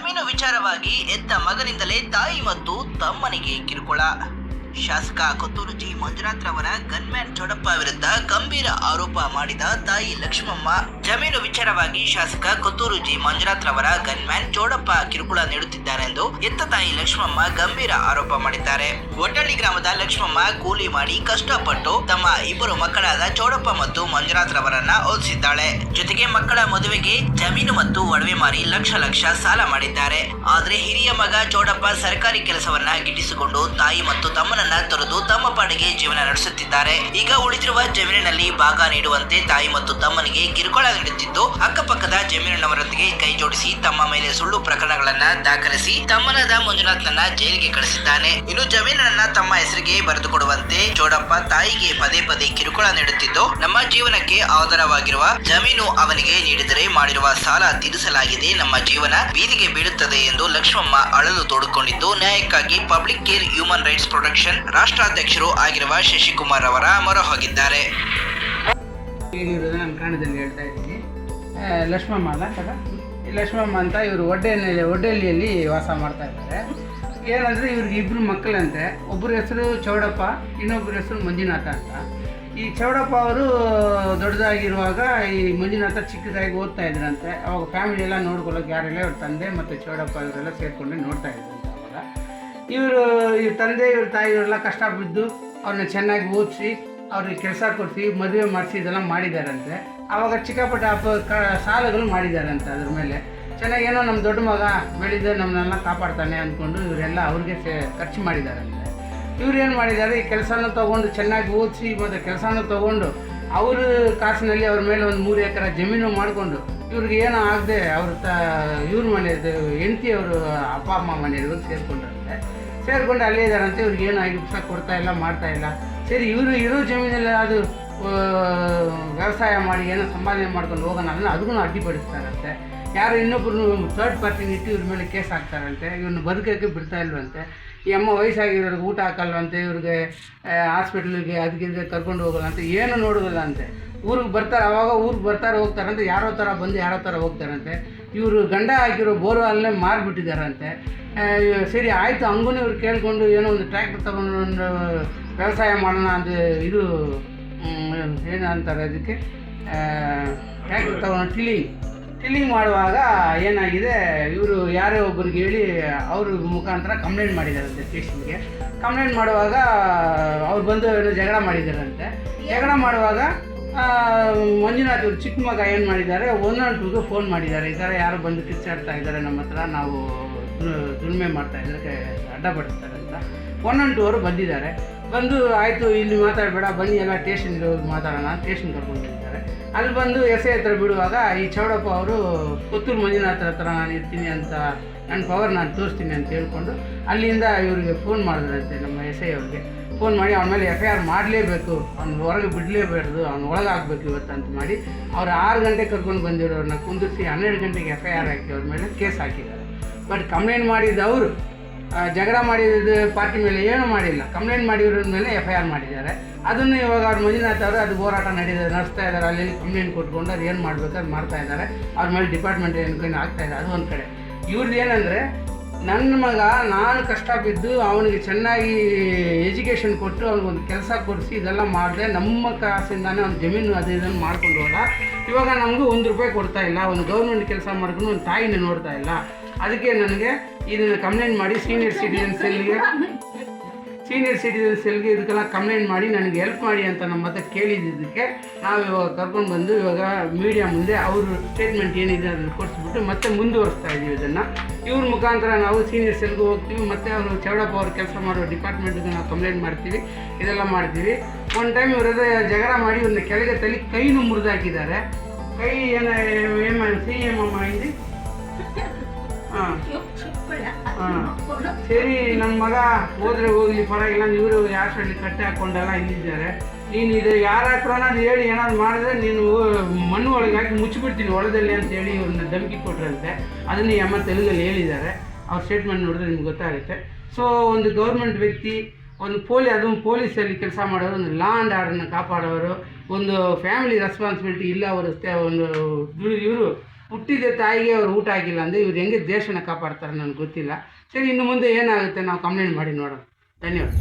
ಜಮೀನು ವಿಚಾರವಾಗಿ ಎದ್ದ ಮಗನಿಂದಲೇ ತಾಯಿ ಮತ್ತು ತಮ್ಮನಿಗೆ ಕಿರುಕುಳ. ಶಾಸಕ ಕೊತ್ತೂರು ಜಿ. ಮಂಜುನಾಥ್ ರವರ ಗನ್ಮ್ಯಾನ್ ಚೌಡಪ್ಪ ವಿರುದ್ಧ ಗಂಭೀರ ಆರೋಪ ಮಾಡಿದ ತಾಯಿ ಲಕ್ಷ್ಮಮ್ಮ. ಜಮೀನು ವಿಚಾರವಾಗಿ ಶಾಸಕ ಕೊತ್ತೂರು ಜಿ. ಮಂಜುನಾಥ್ ರವರ ಗನ್ಮ್ಯಾನ್ ಚೌಡಪ್ಪ ಕಿರುಕುಳ ನೀಡುತ್ತಿದ್ದಾರೆ ಎಂದು ಎತ್ತ ತಾಯಿ ಲಕ್ಷ್ಮಮ್ಮ ಗಂಭೀರ ಆರೋಪ ಮಾಡಿದ್ದಾರೆ. ಒಟ್ಟಳ್ಳಿ ಗ್ರಾಮದ ಲಕ್ಷ್ಮಮ್ಮ ಕೂಲಿ ಮಾಡಿ ಕಷ್ಟಪಟ್ಟು ತಮ್ಮ ಇಬ್ಬರು ಮಕ್ಕಳಾದ ಚೌಡಪ್ಪ ಮತ್ತು ಮಂಜುನಾಥ್ ರವರನ್ನ ಓದಿಸಿದ್ದಾಳೆ. ಜೊತೆಗೆ ಮಕ್ಕಳ ಮದುವೆಗೆ ಜಮೀನು ಮತ್ತು ಒಡವೆ ಮಾರಿ ಲಕ್ಷ ಲಕ್ಷ ಸಾಲ ಮಾಡಿದ್ದಾರೆ. ಆದ್ರೆ ಹಿರಿಯ ಮಗ ಚೌಡಪ್ಪ ಸರ್ಕಾರಿ ಕೆಲಸವನ್ನ ಗಿಟ್ಟಿಸಿಕೊಂಡು ತಾಯಿ ಮತ್ತು ತಮ್ಮನನ್ನ ತೊರೆದು ತಮ್ಮ ಪಾಡಿಗೆ ಜೀವನ ನಡೆಸುತ್ತಿದ್ದಾರೆ. ಈಗ ಉಳಿದಿರುವ ಜಮೀನಿನಲ್ಲಿ ಭಾಗ ನೀಡುವಂತೆ ತಾಯಿ ಮತ್ತು ತಮ್ಮನಿಗೆ ಕಿರುಕುಳ ನೀಡುತ್ತಿದ್ದು, ಅಕ್ಕಪಕ್ಕದ ಜಮೀನಿನವರೊಂದಿಗೆ ಕೈ ಜೋಡಿಸಿ ತಮ್ಮ ಮೇಲೆ ಸುಳ್ಳು ಪ್ರಕರಣಗಳನ್ನ ದಾಖಲಿಸಿ ತಮ್ಮನಾದ ಮಂಜುನಾಥ್ನನ್ನ ಜೈಲಿಗೆ ಕಳಿಸಿದ್ದಾನೆ. ಇನ್ನು ಜಮೀನನ್ನ ತಮ್ಮ ಹೆಸರಿಗೆ ಬರೆದುಕೊಡುವಂತೆ ಚೋಡಪ್ಪ ತಾಯಿಗೆ ಪದೇ ಪದೇ ಕಿರುಕುಳ ನೀಡುತ್ತಿದ್ದು, ನಮ್ಮ ಜೀವನಕ್ಕೆ ಆಧಾರವಾಗಿರುವ ಜಮೀನು ಅವನಿಗೆ ನೀಡಿದರೆ ಮಾಡಿರುವ ಸಾಲ ತೀರಿಸಲಾಗಿದೆ. ನಮ್ಮ ಜೀವನ ಬೀದಿಗೆ ಬೀಳುತ್ತದೆ ಎಂದು ಲಕ್ಷ್ಮಮ್ಮ ಅಳಲು ತೋಡಿಕೊಂಡಿದ್ದು, ನ್ಯಾಯಕ್ಕಾಗಿ public care human rights protection ರಾಷ್ಟ್ರಾಧ್ಯಕ್ಷರು ಆಗಿರುವ ಶಶಿಕುಮಾರ್ ಅವರ ಮೊರೆ ಹೋಗಿದ್ದಾರೆ ನಾನು ಕಾಣದಲ್ಲಿ ಹೇಳ್ತಾ ಇದ್ದೀನಿ. ಲಕ್ಷ್ಮಮ್ಮ ಈ ಲಕ್ಷ್ಮಮ್ಮ ಅಂತ ಇವರು ಒಡ್ಡೆನಲ್ಲಿ ಒಡ್ಡೆಳ್ಳಿಯಲ್ಲಿ ವಾಸ ಮಾಡ್ತಾ ಇದ್ದಾರೆ. ಏನಂದರೆ ಇವ್ರಿಗೆ ಇಬ್ಬರು ಮಕ್ಕಳಂತೆ. ಒಬ್ಬರ ಹೆಸರು ಚೌಡಪ್ಪ, ಇನ್ನೊಬ್ಬರ ಹೆಸರು ಮಂಜುನಾಥ ಅಂತ. ಈ ಚೌಡಪ್ಪ ಅವರು ದೊಡ್ಡದಾಗಿರುವಾಗ ಈ ಮಂಜುನಾಥ ಚಿಕ್ಕದಾಗಿ ಓದ್ತಾ ಇದ್ರಂತೆ. ಅವಾಗ ಫ್ಯಾಮಿಲಿ ಎಲ್ಲ ನೋಡ್ಕೊಳ್ಳೋಕೆ ಯಾರೆಲ್ಲ ಇವ್ರ ತಂದೆ ಮತ್ತು ಚೌಡಪ್ಪ ಇವರೆಲ್ಲ ಸೇರಿಕೊಂಡು ನೋಡ್ತಾ ಅವಾಗ ಇವರು ಇವ್ರ ತಂದೆ, ಇವ್ರ ತಾಯಿ ಇವರೆಲ್ಲ ಕಷ್ಟ ಬಿದ್ದು ಅವ್ರನ್ನ ಚೆನ್ನಾಗಿ ಓದಿಸಿ ಅವ್ರಿಗೆ ಕೆಲಸ ಕೊಡಿಸಿ ಮದುವೆ ಮಾಡಿಸಿ ಇದೆಲ್ಲ ಮಾಡಿದಾರಂತೆ. ಆವಾಗ ಚಿಕ್ಕಪಟ್ಟ ಅಪ್ಪ, ಕ, ಸಾಲಗಳು ಮಾಡಿದಾರಂತೆ ಅದ್ರ ಮೇಲೆ. ಚೆನ್ನಾಗಿ ಏನೋ ನಮ್ಮ ದೊಡ್ಡ ಮಗ ಬೆಳೆದು ನಮ್ಮನ್ನೆಲ್ಲ ಕಾಪಾಡ್ತಾನೆ ಅಂದ್ಕೊಂಡು ಇವರೆಲ್ಲ ಅವ್ರಿಗೆ ಸೇ, ಖರ್ಚು ಮಾಡಿದಾರಂತೆ. ಇವ್ರು ಏನು ಮಾಡಿದ್ದಾರೆ ಈ ಕೆಲಸನೂ ತೊಗೊಂಡು ಚೆನ್ನಾಗಿ ಓದಿಸಿ ಮತ್ತು ಕೆಲಸನೂ ತೊಗೊಂಡು ಅವ್ರ ಕಾಸಿನಲ್ಲಿ ಅವ್ರ ಮೇಲೆ ಒಂದು ಮೂರು ಎಕರೆ ಜಮೀನು ಮಾಡಿಕೊಂಡು ಇವ್ರಿಗೆ ಏನೂ ಆಗದೆ ಅವ್ರ ತ, ಇವ್ರ ಮನೆ ಹೆಂಡತಿ ಅವರು ಅಪ್ಪ, ಅಮ್ಮ ಮನೆಯವರು ಸೇರಿಕೊಂಡ್ರಂತೆ. ಸೇರಿಕೊಂಡು ಅಲ್ಲೇ ಇದ್ದಾರಂತೆ ಇವ್ರಿಗೆ ಏನು ಆಗಿ ಪುಸ್ತಕ ಕೊಡ್ತಾ ಇಲ್ಲ, ಮಾಡ್ತಾ ಇಲ್ಲ. ಸರಿ, ಇವರು ಇರೋ ಜಮೀನಲ್ಲಿ ಅದು ವ್ಯವಸಾಯ ಮಾಡಿ ಏನೋ ಸಂಪಾದನೆ ಮಾಡ್ಕೊಂಡು ಹೋಗೋಣ ಅಂದ್ರೆ ಅದಕ್ಕೂ ಅಡ್ಡಿಪಡಿಸ್ತಾರಂತೆ. ಯಾರು ಇನ್ನೊಬ್ಬರು ಥರ್ಡ್ ಪಾರ್ಟಿನ ಇಟ್ಟು ಇವ್ರ ಮೇಲೆ ಕೇಸ್ ಹಾಕ್ತಾರಂತೆ, ಇವ್ರನ್ನ ಬದುಕೋಕ್ಕೆ ಬಿಡ್ತಾ ಇಲ್ವಂತೆ. ಈ ಅಮ್ಮ ವಯಸ್ಸಾಗಿರೋರಿಗೆ ಊಟ ಹಾಕಲ್ವಂತೆ, ಇವ್ರಿಗೆ ಹಾಸ್ಪಿಟ್ಲಿಗೆ ಅದಕ್ಕೆ ಕರ್ಕೊಂಡು ಅಂತ ಏನು ನೋಡೋದಿಲ್ಲ ಅಂತೆ. ಊರಿಗೆ ಬರ್ತಾರೆ, ಅವಾಗ ಊರಿಗೆ ಬರ್ತಾರೆ, ಹೋಗ್ತಾರಂತೆ. ಯಾರೋ ಥರ ಬಂದು ಯಾರೋ ಥರ ಹೋಗ್ತಾರಂತೆ. ಇವರು ಗಂಡ ಹಾಕಿರೋ ಬೋರ್ವೆಲ್ನೇ ಮಾರಿಬಿಟ್ಟಿದ್ದಾರಂತೆ ಸರಿ, ಆಯಿತು. ಹಂಗೂ ಇವ್ರು ಕೇಳಿಕೊಂಡು ಏನೋ ಒಂದು ಟ್ರ್ಯಾಕ್ಟರ್ ತಗೊಂಡು ಒಂದು ವ್ಯವಸಾಯ ಮಾಡೋಣ ಅಂತ ಇದು ಏನು ಅಂತಾರೆ ಅದಕ್ಕೆ? ಟ್ರ್ಯಾಕ್ಟರ್ ತಗೊಂಡು ಟಿಲಿಂಗ್ ಟಿಲ್ಲಿಂಗ್ ಮಾಡುವಾಗ ಏನಾಗಿದೆ, ಇವರು ಯಾರೇ ಒಬ್ಬರಿಗೆ ಹೇಳಿ ಅವ್ರ ಮುಖಾಂತರ ಕಂಪ್ಲೇಂಟ್ ಮಾಡಿದಾರಂತೆ ಸ್ಟೇಷನ್ಗೆ. ಕಂಪ್ಲೇಂಟ್ ಮಾಡುವಾಗ ಅವ್ರು ಬಂದು ಏನೋ ಜಗಳ ಮಾಡಿದಾರಂತೆ. ಜಗಳ ಮಾಡುವಾಗ ಮಂಜುನಾಥ್ ಇವ್ರು ಚಿಕ್ಕ ಮಗ ಏನು ಮಾಡಿದ್ದಾರೆ ಒನ್ ಆನ್ ಟೂಗೆ ಫೋನ್ ಮಾಡಿದ್ದಾರೆ. ಈ ಥರ ಯಾರು ಬಂದು ಕಿಚ್ಚಾಡ್ತಾ ಇದ್ದಾರೆ ನಮ್ಮ ಹತ್ರ. ನಾವು ದುಡಿಮೆ ಮಾಡ್ತಾ ಇದ್ದಾರೆ ಅಡ್ಡಪಡಿಸ್ತಾರೆ ಅಂತ ಒನ್ ಆನ್ ಟು ಅವರು ಬಂದಿದ್ದಾರೆ. ಬಂದು ಆಯಿತು, ಇಲ್ಲಿ ಮಾತಾಡಬೇಡ, ಬನ್ನಿ, ಎಲ್ಲ ಟೇಷನ್ ಇರೋದು ಮಾತಾಡೋಣ ಅಂತ ಕರ್ಕೊಂಡಿರ್ತಾರೆ ಅಲ್ಲಿ ಬಂದು ಎಸ್ ಐ ಹತ್ರ ಬಿಡುವಾಗ ಈ ಚೌಡಪ್ಪ ಅವರು, ಪುತ್ತೂರು ಮಂಜುನಾಥ್ ಹತ್ರ ನಾನು ಇರ್ತೀನಿ ಅಂತ ನನ್ನ ಪವರ್ ನಾನು ತೋರಿಸ್ತೀನಿ ಅಂತ ಹೇಳ್ಕೊಂಡು ಅಲ್ಲಿಂದ ಇವರಿಗೆ ಫೋನ್ ಮಾಡಿದ್ರಂತೆ ನಮ್ಮ ಎಸ್ ಐ ಅವ್ರಿಗೆ. ಫೋನ್ ಮಾಡಿ ಅವನ ಮೇಲೆ ಎಫ್ ಐ ಆರ್ ಮಾಡಲೇಬೇಕು, ಅವ್ನು ಹೊರಗೆ ಬಿಡಲೇಬಾರ್ದು, ಅವ್ನು ಹಾಕ್ಬೇಕು ಇವತ್ತು ಅಂತ ಮಾಡಿ ಅವ್ರು ಆರು ಗಂಟೆಗೆ ಕರ್ಕೊಂಡು ಬಂದಿರೋರನ್ನ ಕುಂದಿರಿಸಿ ಹನ್ನೆರಡು ಗಂಟೆಗೆ ಎಫ್ ಐ ಆರ್ ಹಾಕಿ ಅವ್ರ ಮೇಲೆ ಕೇಸ್ ಹಾಕಿದ್ದಾರೆ. ಬಟ್ ಕಂಪ್ಲೇಂಟ್ ಮಾಡಿದ್ದು ಅವರು ಜಗಳ ಮಾಡಿದ ಪಾರ್ಟಿ ಮೇಲೆ ಏನು ಮಾಡಿಲ್ಲ. ಕಂಪ್ಲೇಂಟ್ ಮಾಡಿರೋದ್ರ ಮೇಲೆ ಎಫ್ ಐ ಆರ್ ಮಾಡಿದ್ದಾರೆ. ಅದನ್ನು ಇವಾಗ ಅವ್ರು ಮಂಜುನಾಥ್ ಅವರು ಅದು ಹೋರಾಟ ನಡೀದ, ನಡೆಸ್ತಾ ಇದ್ದಾರೆ. ಅಲ್ಲಿ ಕಂಪ್ಲೇಂಟ್ ಕೊಟ್ಕೊಂಡು ಅದು ಏನು ಮಾಡಬೇಕು ಅದು ಮಾಡ್ತಾ ಇದ್ದಾರೆ. ಅವ್ರ ಮೇಲೆ ಡಿಪಾರ್ಟ್ಮೆಂಟ್ ಏನು ಆಗ್ತಾ ಇದೆ ಅದು ಒಂದು ಕಡೆ. ಇವ್ರದ್ದು ಏನಂದರೆ, ನನ್ನ ಮಗ ನಾನು ಕಷ್ಟ ಬಿದ್ದು ಅವನಿಗೆ ಚೆನ್ನಾಗಿ ಎಜುಕೇಷನ್ ಕೊಟ್ಟು ಅವ್ನಿಗೊಂದು ಕೆಲಸ ಕೊಡಿಸಿ ಇದೆಲ್ಲ ಮಾಡಿದೆ, ನಮ್ಮ ಕಾಸಿಂದಾನೇ ಅವ್ನು ಜಮೀನು ಅದು ಇದನ್ನು ಮಾಡ್ಕೊಂಡು ಹೋದ. ಇವಾಗ ನಮಗೂ ಒಂದು ರೂಪಾಯಿ ಕೊಡ್ತಾ ಇಲ್ಲ. ಒಂದು ಗೌರ್ಮೆಂಟ್ ಕೆಲಸ ಮಾಡ್ಕೊಂಡು ಒಂದು ತಾಯಿನ ನೋಡ್ತಾ ಇಲ್ಲ. ಅದಕ್ಕೆ ನನಗೆ ಇದನ್ನು ಕಂಪ್ಲೇಂಟ್ ಮಾಡಿ ಸೀನಿಯರ್ ಸಿಟಿಜನ್ ಸೆಲ್ಗೆ ಸೀನಿಯರ್ ಸಿಟಿಜನ್ ಸೆಲ್ಗೆ ಇದಕ್ಕೆಲ್ಲ ಕಂಪ್ಲೇಂಟ್ ಮಾಡಿ ನನಗೆ ಹೆಲ್ಪ್ ಮಾಡಿ ಅಂತ ನಮ್ಮ ಹತ್ರ ಕೇಳಿದ್ದಕ್ಕೆ ನಾವು ಇವಾಗ ಕರ್ಕೊಂಡು ಬಂದು ಇವಾಗ ಮೀಡಿಯಾ ಮುಂದೆ ಅವರು ಸ್ಟೇಟ್ಮೆಂಟ್ ಏನಿದೆ ಅದನ್ನು ಕೊಡಿಸ್ಬಿಟ್ಟು ಮತ್ತೆ ಮುಂದುವರಿಸ್ತಾ ಇದ್ದೀವಿ ಇದನ್ನು. ಇವ್ರ ಮುಖಾಂತರ ನಾವು ಸೀನಿಯರ್ ಸೆಲ್ಗೆ ಹೋಗ್ತೀವಿ, ಮತ್ತು ಅವರು ಚೌಡಪ್ಪ ಅವ್ರು ಕೆಲಸ ಮಾಡೋ ಡಿಪಾರ್ಟ್ಮೆಂಟ್ಗೆ ನಾವು ಕಂಪ್ಲೇಂಟ್ ಮಾಡ್ತೀವಿ, ಇದೆಲ್ಲ ಮಾಡ್ತೀವಿ. ಒಂದು ಟೈಮ್ ಇವರದ ಜಗಳ ಮಾಡಿ ಇವ್ರನ್ನ ಕೆಳಗೆ ತಲೆ ಕೈನು ಮುರಿದಾಕಿದ್ದಾರೆ. ಕೈ ಏನ ಏಮ್ ಸಿ ಎಂ ಹಾಂ ಸರಿ ನನ್ನ ಮಗ ಹೋದ್ರೆ ಹೋಗ್ಲಿ, ಪರವಾಗಿಲ್ಲ ಇವರು ಯಾರಲ್ಲಿ ಕಟ್ಟೆ ಹಾಕೊಂಡೆಲ್ಲ ಇಲ್ಲಿದ್ದಾರೆ. ನೀನು ಇದು ಯಾರ ಹತ್ರನಾದ್ರು ಹೇಳಿ, ಏನಾದ್ರು ಮಾಡಿದ್ರೆ ನೀನು ಮಣ್ಣು ಒಳಗೆ ಹಾಕಿ ಮುಚ್ಚಿಬಿಡ್ತೀನಿ ಹೊಲದಲ್ಲಿ ಅಂತ ಹೇಳಿ ಇವ್ರನ್ನ ಧಮಕಿ ಕೊಟ್ರಂತೆ. ಅದನ್ನು ಅಮ್ಮ ತೆಲುಗಲ್ಲಿ ಹೇಳಿದ್ದಾರೆ. ಅವ್ರ ಸ್ಟೇಟ್ಮೆಂಟ್ ನೋಡಿದ್ರೆ ನಿಮ್ಗೆ ಗೊತ್ತಾಗುತ್ತೆ. ಸೊ ಒಂದು ಗೌರ್ಮೆಂಟ್ ವ್ಯಕ್ತಿ, ಒಂದು ಪೋಲಿ ಅದು ಪೊಲೀಸಲ್ಲಿ ಕೆಲಸ ಮಾಡೋರು, ಒಂದು ಲಾ ಆ್ಯಂಡ್ ಆರ್ಡರ್ನ ಕಾಪಾಡೋರು, ಒಂದು ಫ್ಯಾಮಿಲಿ ರೆಸ್ಪಾನ್ಸಿಬಿಲಿಟಿ ಇಲ್ಲ ಅವರು ಒಂದು ಇವರು ಹುಟ್ಟಿದ ತಾಯಿಗೆ ಅವ್ರು ಊಟ ಆಗಿಲ್ಲ ಅಂದರೆ ಇವ್ರು ಹೆಂಗೆ ದೇಶನ ಕಾಪಾಡ್ತಾರೆ ನನಗೆ ಗೊತ್ತಿಲ್ಲ. ಸರಿ, ಇನ್ನು ಮುಂದೆ ಏನಾಗುತ್ತೆ ನಾವು ಕಂಪ್ಲೇಂಟ್ ಮಾಡಿ ನೋಡೋಣ. ಧನ್ಯವಾದ.